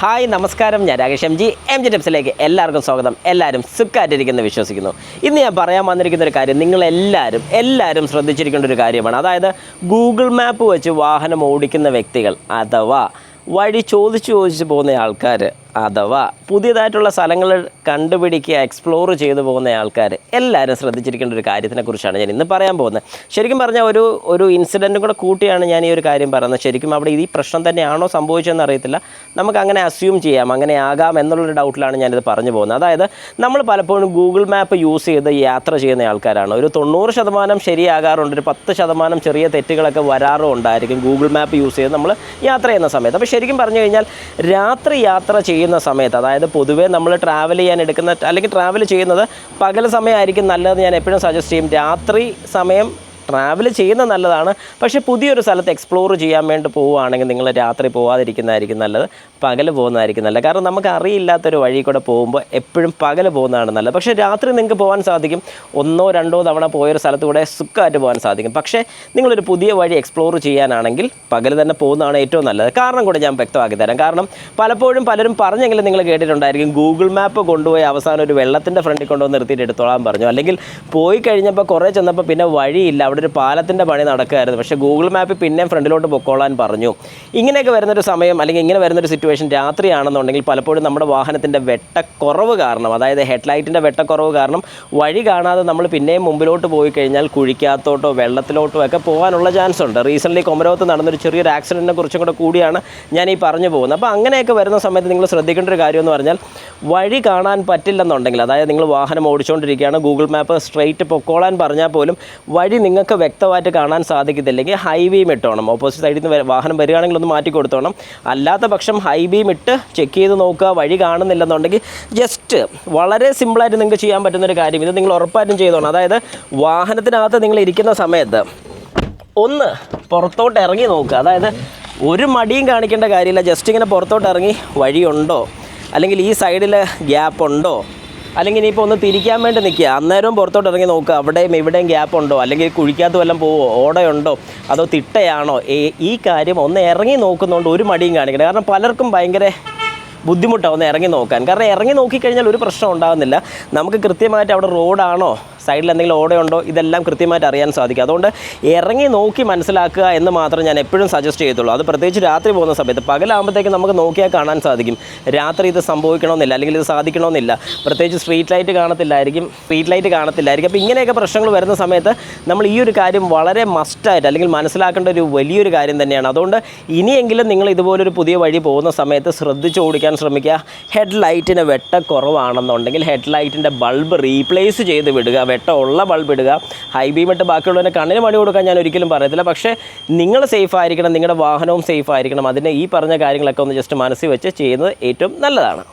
Hi നമസ്കാരം. ഞാൻ Rakesh M G. M G ടിപ്സിലേക്ക് എല്ലാവർക്കും സ്വാഗതം. എല്ലാവരും സുഖമായിട്ടിരിക്കുന്നു വിശ്വസിക്കുന്നു. ഇന്ന് ഞാൻ പറയാൻ വന്നിരിക്കുന്ന ഒരു കാര്യം നിങ്ങളെല്ലാവരും എല്ലാവരും ശ്രദ്ധിച്ചിരിക്കേണ്ട ഒരു കാര്യമാണ്. അതായത് ഗൂഗിൾ മാപ്പ് വെച്ച് വാഹനം ഓടിക്കുന്ന വ്യക്തികൾ അഥവാ വഴി ചോദിച്ചു ചോദിച്ച് പോകുന്ന ആൾക്കാർ അഥവാ പുതിയതായിട്ടുള്ള സ്ഥലങ്ങൾ കണ്ടുപിടിക്കുക എക്സ്പ്ലോർ ചെയ്തു പോകുന്ന ആൾക്കാർ എല്ലാവരും ശ്രദ്ധിച്ചിരിക്കേണ്ട ഒരു കാര്യത്തിനെ കുറിച്ചാണ് ഞാൻ ഇന്ന് പറയാൻ പോകുന്നത്. ശരിക്കും പറഞ്ഞാൽ ഒരു ഒരു ഇൻസിഡന്റും കൂടെ കൂട്ടിയാണ് ഞാൻ ഈ ഒരു കാര്യം പറയുന്നത്. ശരിക്കും അവിടെ ഈ പ്രശ്നം തന്നെയാണോ സംഭവിച്ചതെന്ന് അറിയത്തില്ല. നമുക്ക് അങ്ങനെ അസ്യൂം ചെയ്യാം അങ്ങനെ ആകാം എന്നുള്ളൊരു ഡൗട്ടിലാണ് ഞാനിത് പറഞ്ഞു പോകുന്നത്. അതായത് നമ്മൾ പലപ്പോഴും ഗൂഗിൾ മാപ്പ് യൂസ് ചെയ്ത് യാത്ര ചെയ്യുന്ന ആൾക്കാരാണ്. ഒരു തൊണ്ണൂറ് ശതമാനം ശരിയാകാറുണ്ട് ഒരു പത്ത് ശതമാനം ചെറിയ തെറ്റുകളൊക്കെ വരാറും ഉണ്ടായിരിക്കും ഗൂഗിൾ മാപ്പ് യൂസ് ചെയ്ത് നമ്മൾ യാത്ര ചെയ്യുന്ന സമയത്ത്. അപ്പോൾ ശരിക്കും പറഞ്ഞു കഴിഞ്ഞാൽ രാത്രി യാത്ര ചെയ്യുന്ന സമയത്ത് അതായത് പൊതുവേ നമ്മൾ ട്രാവൽ ചെയ്യാൻ എടുക്കുന്ന അല്ലെങ്കിൽ ട്രാവൽ ചെയ്യുന്നത് പകൽ സമയമായിരിക്കും നല്ലതെന്ന് ഞാൻ എപ്പോഴും സജസ്റ്റ് ചെയ്യും. രാത്രി സമയം ട്രാവൽ ചെയ്യുന്നത് നല്ലതാണ്. പക്ഷേ പുതിയൊരു സ്ഥലത്ത് എക്സ്പ്ലോർ ചെയ്യാൻ വേണ്ടി പോവുകയാണെങ്കിൽ നിങ്ങൾ രാത്രി പോവാതിരിക്കുന്നതായിരിക്കും നല്ലത്. പകൽ പോകുന്നതായിരിക്കും നല്ലത്. കാരണം നമുക്ക് അറിയില്ലാത്തൊരു വഴി കൂടെ പോകുമ്പോൾ എപ്പോഴും പകൽ പോകുന്നതാണ് നല്ലത്. പക്ഷേ രാത്രി നിങ്ങൾക്ക് പോകാൻ സാധിക്കും. ഒന്നോ രണ്ടോ തവണ പോയൊരു സ്ഥലത്ത് കൂടെ സുഖമായിട്ട് പോകാൻ സാധിക്കും. പക്ഷേ നിങ്ങളൊരു പുതിയ വഴി എക്സ്പ്ലോർ ചെയ്യാനാണെങ്കിൽ പകൽ തന്നെ പോകുന്നതാണ് ഏറ്റവും നല്ലത്. കാരണം കൂടെ ഞാൻ വ്യക്തമാക്കി തരാം. കാരണം പലപ്പോഴും പലരും പറഞ്ഞെങ്കിലും നിങ്ങൾ കേട്ടിട്ടുണ്ടായിരിക്കും ഗൂഗിൾ മാപ്പ് കൊണ്ടുപോയി അവസാനം ഒരു വെള്ളത്തിന്റെ ഫ്രണ്ടിൽ കൊണ്ടുവന്ന് നിർത്തിയിട്ട് എടുത്തോളാൻ പറഞ്ഞു. അല്ലെങ്കിൽ പോയി കഴിഞ്ഞപ്പോൾ കുറേ ചെന്നപ്പോൾ പിന്നെ വഴിയില്ല. അവിടെ ഒരു പാലത്തിന്റെ പണി നടക്കുകയായിരുന്നു. പക്ഷേ ഗൂഗിൾ മാപ്പ് പിന്നെയും ഫ്രണ്ടിലോട്ട് പൊക്കോളാൻ പറഞ്ഞു. ഇങ്ങനെയൊക്കെ വരുന്നൊരു സമയം അല്ലെങ്കിൽ ഇങ്ങനെ വരുന്നൊരു സിറ്റുവേഷൻ രാത്രിയാണെന്നുണ്ടെങ്കിൽ പലപ്പോഴും നമ്മുടെ വാഹനത്തിന്റെ വെട്ടക്കുറവ് കാരണം അതായത് ഹെഡ്ലൈറ്റിന്റെ വെട്ടക്കുറവ് കാരണം വഴി കാണാതെ നമ്മൾ പിന്നെയും മുമ്പിലോട്ട് പോയി കഴിഞ്ഞാൽ കുഴിക്കാത്തോട്ടോ വെള്ളത്തിലോട്ടോ ഒക്കെ പോകാനുള്ള ചാൻസ് ഉണ്ട്. റീസെന്റ്ലി കൊമരവത്ത് നടന്നൊരു ചെറിയൊരു ആക്സിഡന്റിനെ കുറിച്ചും കൂടെ കൂടിയാണ് ഞാൻ ഈ പറഞ്ഞു പോകുന്നത്. അപ്പോൾ അങ്ങനെയൊക്കെ വരുന്ന സമയത്ത് നിങ്ങൾ ശ്രദ്ധിക്കേണ്ട ഒരു കാര്യം എന്ന് പറഞ്ഞാൽ വഴി കാണാൻ പറ്റില്ലെന്നുണ്ടെങ്കിൽ അതായത് നിങ്ങൾ വാഹനം ഓടിച്ചുകൊണ്ടിരിക്കുകയാണ് ഗൂഗിൾ മാപ്പ് സ്ട്രെയിറ്റ് പൊക്കോളാൻ പറഞ്ഞാൽ പോലും വഴി നിങ്ങൾക്ക് വ്യക്തമായിട്ട് കാണാൻ സാധിക്കത്തില്ലെങ്കിൽ ഹൈ ബീം ഇട്ടോണം ഓപ്പോസിറ്റ് സൈഡിൽ നിന്ന് വാഹനം വരികയാണെങ്കിൽ ഒന്ന് മാറ്റി കൊടുത്തോണം അല്ലാത്ത പക്ഷം ഹൈ ബീം ഇട്ട് ചെക്ക് ചെയ്ത് നോക്കുക വഴി കാണുന്നില്ലെന്നുണ്ടെങ്കിൽ ജസ്റ്റ് വളരെ സിമ്പിളായിട്ട് നിങ്ങൾക്ക് ചെയ്യാൻ പറ്റുന്നൊരു കാര്യം. ഇത് നിങ്ങൾ ഉറപ്പായിട്ടും ചെയ്തോണം അതായത് വാഹനത്തിനകത്ത് നിങ്ങൾ ഇരിക്കുന്ന സമയത്ത് ഒന്ന് പുറത്തോട്ട് ഇറങ്ങി നോക്കുക. അതായത് ഒരു മടിയും കാണിക്കേണ്ട കാര്യമില്ല. ജസ്റ്റ് ഇങ്ങനെ പുറത്തോട്ട് ഇറങ്ങി വഴിയുണ്ടോ? അല്ലെങ്കിൽ ഈ സൈഡിൽ ഗ്യാപ്പ് ഉണ്ടോ? അല്ലെങ്കിൽ ഇനിയിപ്പോൾ ഒന്ന് തിരിക്കാൻ വേണ്ടി നിൽക്കുക അന്നേരവും പുറത്തോട്ട് ഇറങ്ങി നോക്കുക അവിടെയും ഇവിടെയും ഗ്യാപ്പ് ഉണ്ടോ? അല്ലെങ്കിൽ കുഴിക്കാത്ത വല്ലതും പോവോ? ഓടയുണ്ടോ അതോ തിട്ടയാണോ? ഈ- കാര്യം ഒന്ന് ഇറങ്ങി നോക്കുന്നതുകൊണ്ട് ഒരു മടിയും കാണിക്കണം കാരണം പലർക്കും ഭയങ്കര ബുദ്ധിമുട്ടാണ് ഒന്ന് ഇറങ്ങി നോക്കാൻ. കാരണം ഇറങ്ങി നോക്കിക്കഴിഞ്ഞാൽ ഒരു പ്രശ്നം ഉണ്ടാകുന്നില്ല നമുക്ക് കൃത്യമായിട്ട് അവിടെ റോഡാണോ? സൈഡിൽ എന്തെങ്കിലും ഓടയുണ്ടോ ഇതെല്ലാം കൃത്യമായിട്ട് അറിയാൻ സാധിക്കും. അതുകൊണ്ട് ഇറങ്ങി നോക്കി മനസ്സിലാക്കുക എന്ന് മാത്രം ഞാൻ എപ്പോഴും സജസ്റ്റ് ചെയ്യത്തുള്ളൂ. അത് പ്രത്യേകിച്ച് രാത്രി പോകുന്ന സമയത്ത് പകലാകുമ്പോഴത്തേക്ക് നമുക്ക് നോക്കിയാൽ കാണാൻ സാധിക്കും. രാത്രി ഇത് സംഭവിക്കണമെന്നില്ല അല്ലെങ്കിൽ ഇത് സാധിക്കണമെന്നില്ല. പ്രത്യേകിച്ച് സ്ട്രീറ്റ് ലൈറ്റ് കാണത്തില്ലായിരിക്കും സ്ട്രീറ്റ് ലൈറ്റ് കാണത്തില്ലായിരിക്കും. അപ്പോൾ ഇങ്ങനെയൊക്കെ പ്രശ്നങ്ങൾ വരുന്ന സമയത്ത് നമ്മൾ ഈ ഒരു കാര്യം വളരെ മസ്റ്റായിട്ട് അല്ലെങ്കിൽ മനസ്സിലാക്കേണ്ട ഒരു വലിയൊരു കാര്യം തന്നെയാണ്. അതുകൊണ്ട് ഇനിയെങ്കിലും നിങ്ങൾ ഇതുപോലൊരു പുതിയ വഴി പോകുന്ന സമയത്ത് ശ്രദ്ധിച്ച് ഓടിക്കാൻ ശ്രമിക്കുക. ഹെഡ് ലൈറ്റിന് വെട്ട കുറവാണെന്നുണ്ടെങ്കിൽ ഹെഡ് ലൈറ്റിന്റെ ബൾബ് റീപ്ലേസ് ചെയ്ത് വിടുക. വെട്ടമുള്ള ബൾബ് ഇടുക. ഹൈ ബീം ഇട്ട് ബാക്കിയുള്ളവരെ കണ്ണിന് മണി കൊടുക്കാൻ ഞാൻ ഒരിക്കലും പറയത്തില്ല. പക്ഷേ നിങ്ങൾ സേഫ് ആയിരിക്കണം നിങ്ങളുടെ വാഹനവും സേഫ് ആയിരിക്കണം. അതിന് ഈ പറഞ്ഞ കാര്യങ്ങളൊക്കെ ഒന്ന് ജസ്റ്റ് മനസ്സിൽ വെച്ച് ചെയ്യുന്നത് ഏറ്റവും നല്ലതാണ്.